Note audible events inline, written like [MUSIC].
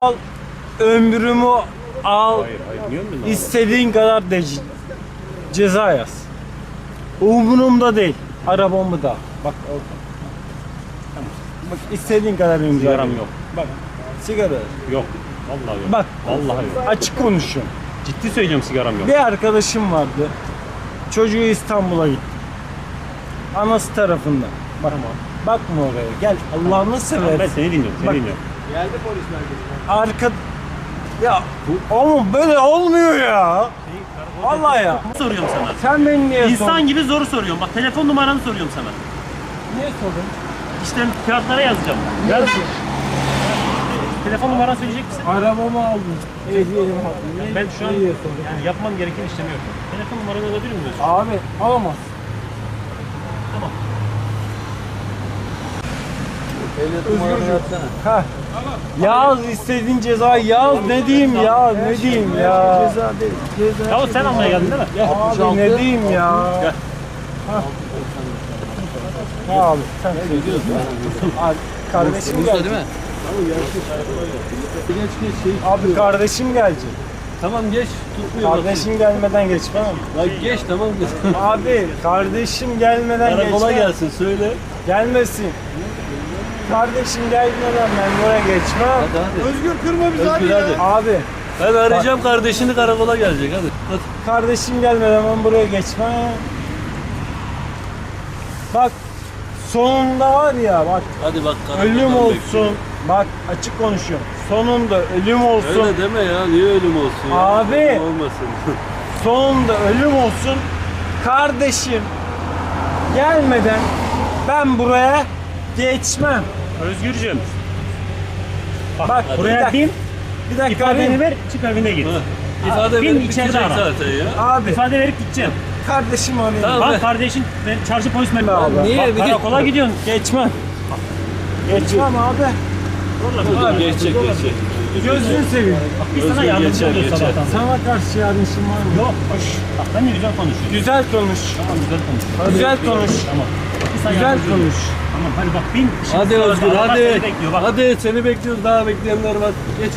al, ömrümü al, Hayır hayır. İstediğin kadar de ceza yaz. Umurumda değil. Arabamı da. Bak orada. Bak istediğin kadar imza. Sigaram yok. Bak sigara. Yok. Vallahi yok. Bak. Vallahi yok. Açık konuşuyorum. Ciddi söylüyorum sigaram yok. Bir arkadaşım vardı. Çocuğu İstanbul'a gitti. Anası tarafından. Bak, bakma oraya. Gel Allah'ını Tamam, seversen. ben seni dinliyorum. Seni Bak. dinliyorum. Arka ya oğlum böyle olmuyor ya. Vallahi ya. soruyorum sana. Sen beni niye İnsan gibi zoru soruyorum. Bak telefon numaranı soruyorum sana. Niye sordun? İşte kağıtlara yazacağım. Yaz. Telefon numaranı söyleyecek misin? Arabamı aldım. Ehliyetimi aldım. Ben şu an yani yapmam gereken işlemi yapıyorum. Telefon numaranı alabilir miyim? Abi alamaz. Tamam. Ha. Yaz istediğin cezayı yaz ne diyeyim ya ne diyeyim ya. Ceza değil. Ceza. Ya sen almaya geldin değil mi? Abi ne diyeyim ya. Gel. Ha abi sen Abi kardeşim geldi. değil mi? Abi kardeşim gelecek. Tamam geç. Tutmuyor. Kardeşim gelmeden geçmem. Lan geç tamam geç. Abi kardeşim gelmeden Karakola geçmem. gelsin söyle. Gelmesin. Kardeşim gelmeden ben buraya geçmem. Hadi hadi. Özgür kırma bizi Özgür hadi. Abi Ben arayacağım kardeşini karakola gelecek hadi. Hadi. kardeşim gelmeden ben buraya geçmem. Bak sonunda var ya bak Hadi bak ölüm bekliyorum. olsun. Bak açık konuşuyorum. Sonunda ölüm olsun. Öyle deme ya niye ölüm olsun ya? Abi. Ölüm Olmasın. [LAUGHS] Sonunda ölüm olsun. Kardeşim gelmeden ben buraya geçmem. Özgürcüğüm. Bak, Bak bir buraya dakika. bin, Bir dakika ifadeni ver, çık evine git. Ha, İfade bin verip içeride ara. zaten ya. Abi İfade verip gideceğim. kardeşim arayayım. Tamam. Be. kardeşin çarşı polis memuru. Abi. Niye? Bak Bir git. karakola gidiyorsun. Geçmem. Geçmem abi. Dur, geçecek geçecek. Gözünü seveyim. Bak biz sana yardımcı geçer, oluyoruz geçer. sabahtan. Sana karşı yardım var mı? Yok, hoş. Bak ben de güzel konuşuyorum. Güzel konuş. Tamam güzel konuş. Güzel konuş. Tamam. Güzel konuş. Tamam hadi bak bin. Hadi Özgür hadi. seni bekliyor bak. Hadi seni bekliyoruz daha bekleyenler var. Geç.